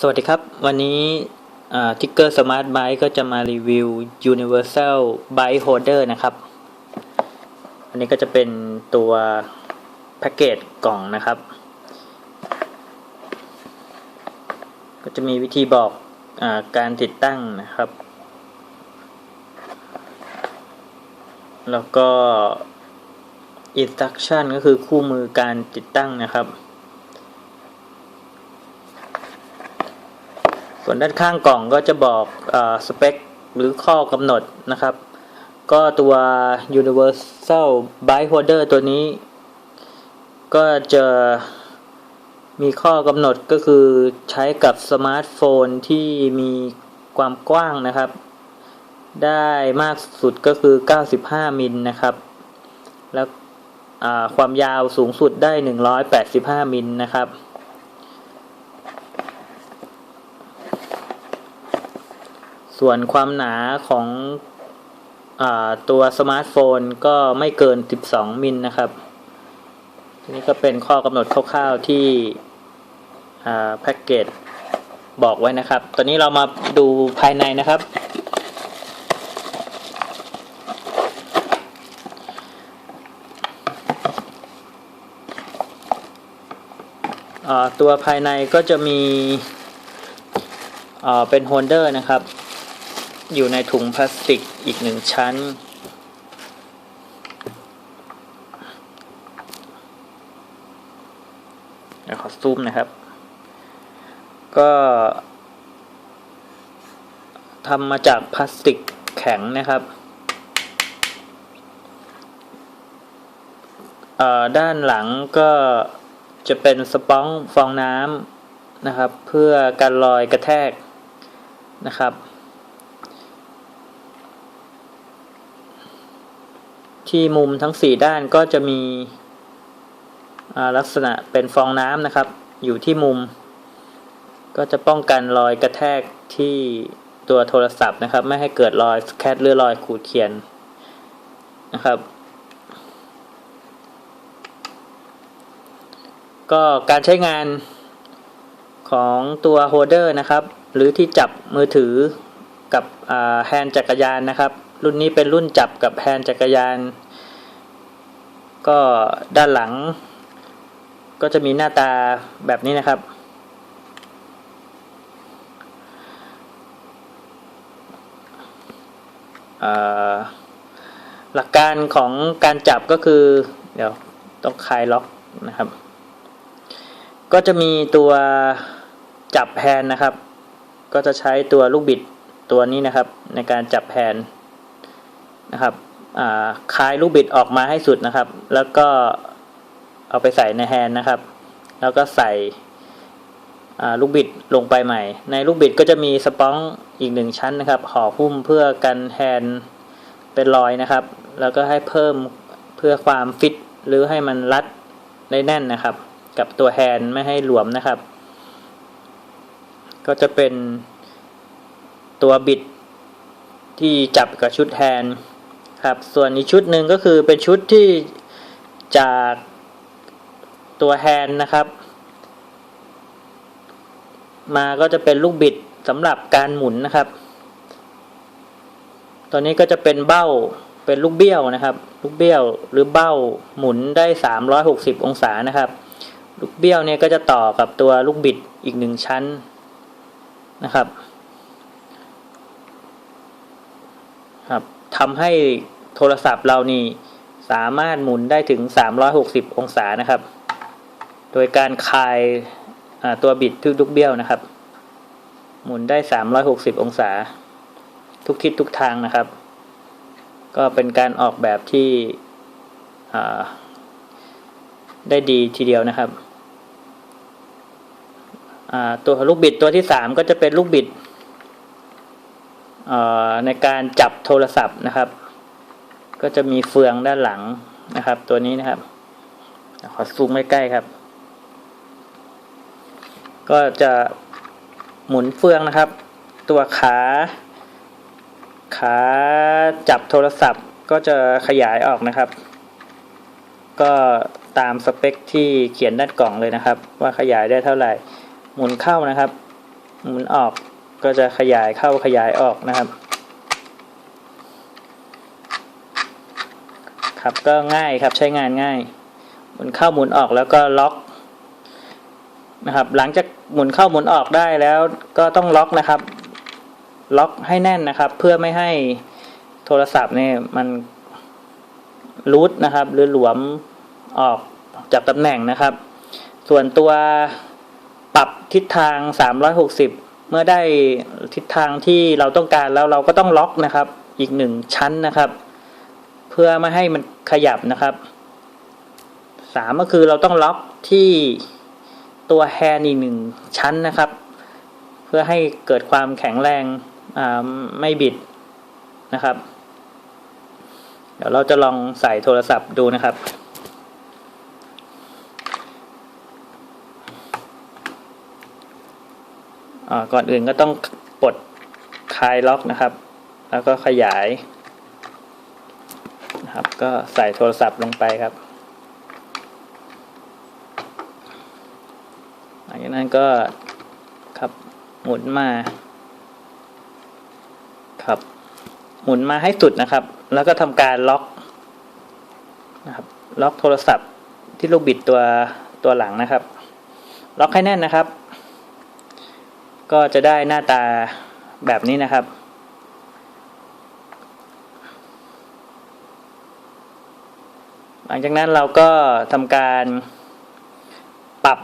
สวัสดีครับ วันนี้ทิกเกอร์สมาร์ทไบก็จะมารีวิว Universal Bike Holder นะครับ อันนี้ก็จะเป็นตัวแพ็กเกจกล่องนะครับ ก็จะมีวิธีบอกอการติดตั้งนะครับ แล้วก็ Instruction ก็คือคู่มือการติดตั้งนะครับ ส่วนด้านข้างกล่องก็จะบอกอสเปคหรือข้อกำหนดนะครับ ก็ตัว Universal Bike Holder ตัวนี้ ก็จะมีข้อกำหนดก็คือใช้กับสมาร์ทโฟนที่มีความกว้างนะครับ ได้มากสุดก็คือ 95 มิลนะครับ แล้วความยาวสูงสุดได้ 185 มิลนะครับ ส่วนความหนาของอตัวสมาร์ทโฟนก็ไม่เกิน 12 มิลนะครับนี้ก็เป็นข้อกำหนดคร่าวๆที่แพ็กเกจบอกไว้นะครับ ตอนนี้เรามาดูภายในนะครับ ตัวภายในก็จะมีเป็นโฮลเดอร์นะครับ อยู่ในถุงพลาสติกอีกหนึ่งชั้น เดี๋ยวขอซูมนะครับ ก็ทำมาจากพลาสติกแข็งนะครับด้านหลังก็จะเป็นสปองฟองน้ำนะครับ เพื่อการลอยกระแทกนะครับ ที่มุมทั้ง 4 ด้านก็จะมีลักษณะเป็นฟองน้ำนะครับ อยู่ที่มุม ก็จะป้องกันรอยกระแทกที่ตัวโทรศัพท์นะครับ ไม่ให้เกิดรอยแคทหรือรอยขูดเขียนนะครับ ก็การใช้งานของตัวโฮเดอร์นะครับ หรือที่จับมือถือกับแฮนด์จักรยานนะครับ รุ่นนี้เป็นรุ่นจับกับแฮนจักรยาน ก็ด้านหลัง ก็จะมีหน้าตาแบบนี้นะครับ หลักการของการจับก็คือ เดี๋ยวต้องคลายล็อกนะครับ ก็จะมีตัวจับแฮนนะครับ ก็จะใช้ตัวลูกบิดตัวนี้นะครับ ในการจับแฮนด์ นะครับคลายลูกบิดออกมาให้สุดนะครับ แล้วก็เอาไปใส่ในแฮนด์นะครับ แล้วก็ใส่ลูกบิดลงไปใหม่ ในลูกบิดก็จะมีสปองอีกหนึ่งชั้นนะครับห่อหุ้มเพื่อกันแฮนด์เป็นรอยนะครับ แล้วก็ให้เพิ่มเพื่อความฟิตหรือให้มันรัดได้แน่นนะครับ กับตัวแฮนด์ไม่ให้หลวมนะครับ ก็จะเป็นตัวบิดที่จับกับชุดแฮนด์ ครับ ส่วนอีกชุดหนึ่งก็คือเป็นชุดที่จากตัวแฮน์นะครับ มาก็จะเป็นลูกบิดสำหรับการหมุนนะครับ ตอนนี้ก็จะเป็นเบ้าเป็นลูกเบี้ยวนะครับ ลูกเบี้ยวหรือเบ้าหมุนได้ 360 องศานะครับ ลูกเบี้ยวเนี่ยก็จะต่อกับตัวลูกบิดอีกหนึ่งชั้นนะครับครับ ทำให้โทรศัพท์เรานี่สามารถหมุนได้ถึง 360 องศานะครับ โดยการคลายตัวบิดทุกลูกเบี้ยวนะครับ หมุนได้ 360 องศา ทุกทิศทุกทางนะครับ ก็เป็นการออกแบบที่ได้ดีทีเดียวนะครับตัวลูกบิดตัวที่ 3 ก็จะเป็นลูกบิด ในการจับโทรศัพท์นะครับ ก็จะมีเฟืองด้านหลังนะครับ ตัวนี้นะครับขอซูมใกล้ๆครับ ก็จะหมุนเฟืองนะครับ ตัวขา ขาจับโทรศัพท์ก็จะขยายออกนะครับ ก็ตามสเปคที่เขียนด้านกล่องเลยนะครับ ว่าขยายได้เท่าไหร่ หมุนเข้านะครับ หมุนออก ก็จะขยายเข้าขยายออกนะครับ ครับก็ง่ายครับใช้งานง่าย หมุนเข้าหมุนออกแล้วก็ล็อกนะครับ หลังจากหมุนเข้าหมุนออกได้แล้วก็ต้องล็อกนะครับ ล็อกให้แน่นนะครับ เพื่อไม่ให้โทรศัพท์เนี่ยมันรูดนะครับ หรือหลวมออกจากตำแหน่งนะครับ ส่วนตัวปรับทิศทาง 360 เมื่อได้ทิศทางที่เราต้องการแล้วเราก็ต้องล็อกนะครับ อีกหนึ่งชั้นนะครับ เพื่อไม่ให้มันขยับนะครับสามก็คือเราต้องล็อกที่ตัวแฮนด์อีกหนึ่งชั้นนะครับ เพื่อให้เกิดความแข็งแรงอ่าไม่บิดนะครับ เดี๋ยวเราจะลองใส่โทรศัพท์ดูนะครับ อ่า ก่อนอื่นก็ต้องปลดคลายล็อกนะครับ แล้วก็ขยายนะครับ ก็ใส่โทรศัพท์ลงไปครับหลังจากนั้นก็ครับหมุนมาครับหมุนมาให้สุดนะครับ แล้วก็ทำการล็อกนะครับ ล็อกโทรศัพท์ที่ลูกบิดตัวตัวหลังนะครับ ล็อกให้แน่นนะครับ ก็จะได้หน้าตาแบบนี้นะครับ หลังจากนั้นเราก็ทำการปรับ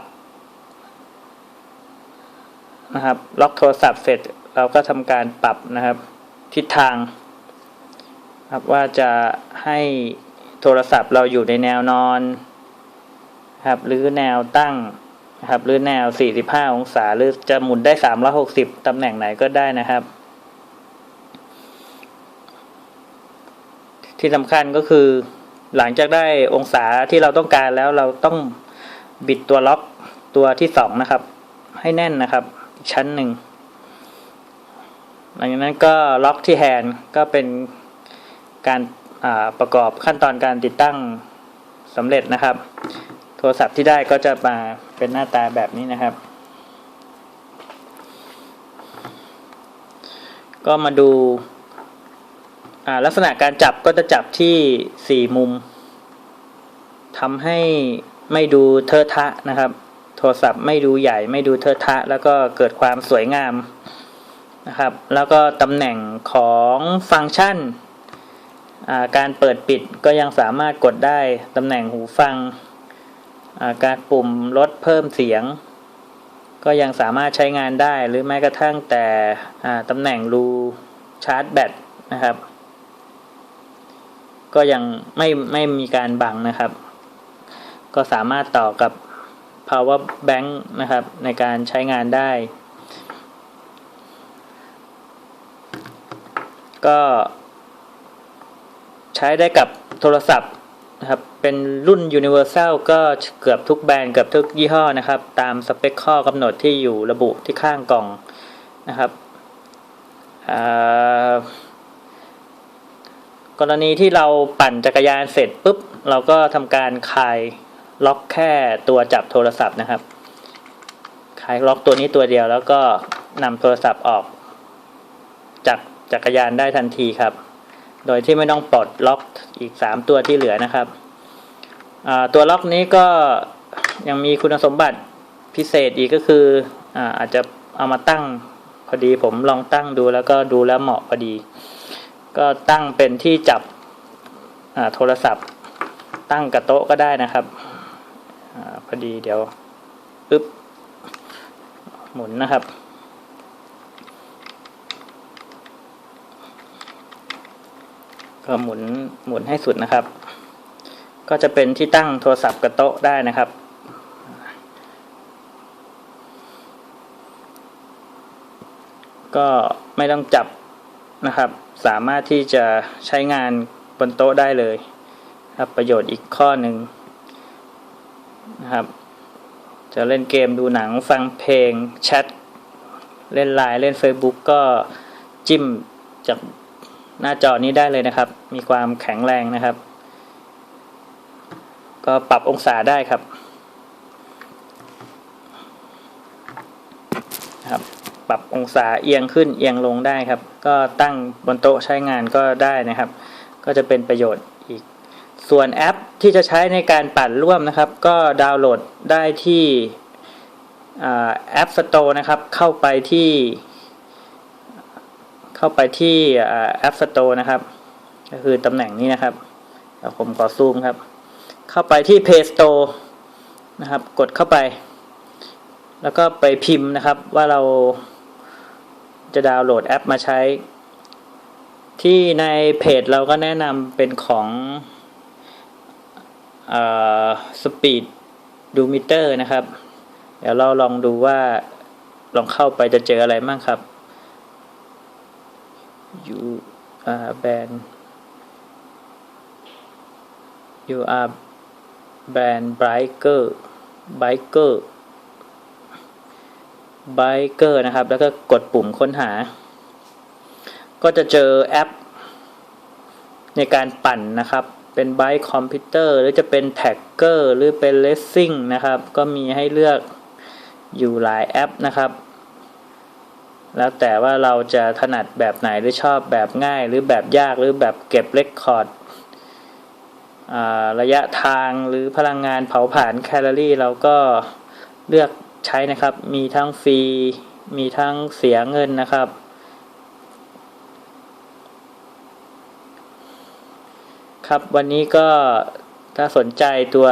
นะครับ ล็อกโทรศัพท์เสร็จเราก็ทำการปรับนะครับ ทิศทางครับว่าจะให้โทรศัพท์เราอยู่ในแนวนอนครับหรือแนวตั้ง นะครับ หรือแนว 45 องศา หรือจะหมุนได้ 360 ตำแหน่งไหนก็ได้นะครับ ที่สำคัญก็คือ หลังจากได้องศาที่เราต้องการแล้วเราต้องบิดตัวล็อกตัวที่สองนะครับ ให้แน่นนะครับอีกชั้นหนึ่งหลังจากนั้นก็ล็อกที่แฮนด์ก็เป็นการประกอบขั้นตอนการติดตั้งสำเร็จนะครับ โทรศัพท์ที่ได้ก็จะมาเป็นหน้าตาแบบนี้นะครับ ก็มาดูลักษณะการจับก็จะจับที่สี่มุมทำให้ไม่ดูเทอะทะนะครับ โทรศัพท์ไม่ดูใหญ่ไม่ดูเทอะทะ แล้วก็เกิดความสวยงามนะครับ แล้วก็ตำแหน่งของฟังก์ชันการเปิดปิดก็ยังสามารถกดได้ตำแหน่งหูฟัง การปุ่มลดเพิ่มเสียง ก็ยังสามารถใช้งานได้ หรือแม้กระทั่งแต่ตำแหน่งรูชาร์จแบตนะครับ ก็ยังไม่ไม่มีการบังนะครับ ก็สามารถต่อกับ power bank นะครับ ในการใช้งานได้ ก็ใช้ได้กับโทรศัพท์ นะครับ เป็นรุ่น Universal ก็เกือบทุกแบรนด์เกือบทุกยี่ห้อนะครับ ตามสเปคข้อกำหนดที่อยู่ระบุที่ข้างกล่องนะครับกรณีที่เราปั่นจักรยานเสร็จปุ๊บ เราก็ทำการคลายล็อกแค่ตัวจับโทรศัพท์นะครับคลายล็อกตัวนี้ตัวเดียวแล้วก็นำโทรศัพท์ออกจากจักรยานได้ทันทีครับ โดยที่ไม่ต้องปลดล็อกอีก 3 ตัวที่เหลือนะครับ ตัวล็อกนี้ก็ยังมีคุณสมบัติพิเศษอีกก็คืออาอาจจะเอามาตั้งพอดีผมลองตั้งดูแล้วก็ดูแล้วเหมาะพอดี ก็ตั้งเป็นที่จับโทรศัพท์ ตั้งกับโต๊ะก็ได้นะครับอพอดีเดี๋ยวปึ๊บหมุนนะครับ ก็หมุนหมุนให้สุดนะครับ ก็จะเป็นที่ตั้งโทรศัพท์กับโต๊ะได้นะครับ ก็ไม่ต้องจับนะครับ สามารถที่จะใช้งานบนโต๊ะได้เลยครับประโยชน์อีกข้อหนึ่งนะครับ จะเล่นเกมดูหนังฟังเพลงแชทเล่นไลน์เล่น Facebook ก็จิ้มจาก หน้าจอนี้ได้เลยนะครับ มีความแข็งแรงนะครับ ก็ปรับองศาได้ครับครับ ปรับองศาเอียงขึ้นเอียงลงได้ครับ ก็ตั้งบนโต๊ะใช้งานก็ได้นะครับ ก็จะเป็นประโยชน์อีก ส่วนแอปที่จะใช้ในการปั่นร่วมนะครับ ก็ดาวน์โหลดได้ที่แอป Store นะครับ เข้าไปที่ เข้าไปที่แอป Store นะครับ ก็คือตำแหน่งนี้นะครับผมขอซูมครับ เข้าไปที่ Play Store นะครับ กดเข้าไป แล้วก็ไปพิมพ์นะครับ ว่าเราจะดาวน์โหลดแอปมาใช้ ที่ในเพจเราก็แนะนำเป็นของเอ่อ Speed d o m e t e r นะครับ เดี๋ยวเราลองดูว่าลองเข้าไปจะเจออะไรบ้างครับ you are band you are band biker biker biker นะครับ แล้วก็กดปุ่มค้นหา ก็จะเจอแอป ในการปั่นนะครับ เป็นไบค์คอมพิวเตอร์หรือจะเป็นแท็กเกอร์หรือเป็นเลสซิ่งนะครับ ก็มีให้เลือกอยู่หลายแอปนะครับ แล้วแต่ว่าเราจะถนัดแบบไหนหรือชอบแบบง่าย หรือแบบยากหรือแบบเก็บเรคคอร์ดระยะทางหรือพลังงานเผาผลาญแคลอรี่ เราก็เลือกใช้นะครับ มีทั้งฟรี มีทั้งเสียเงินนะครับ ครับวันนี้ก็ถ้าสนใจตัว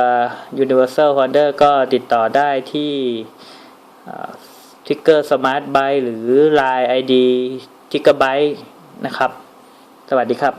Universal Wonder ก็ติดต่อได้ที่ ทิกเกอร์สมาร์ทไบหรือ Line ID ทิกเกอร์ไบนะครับ สวัสดีครับ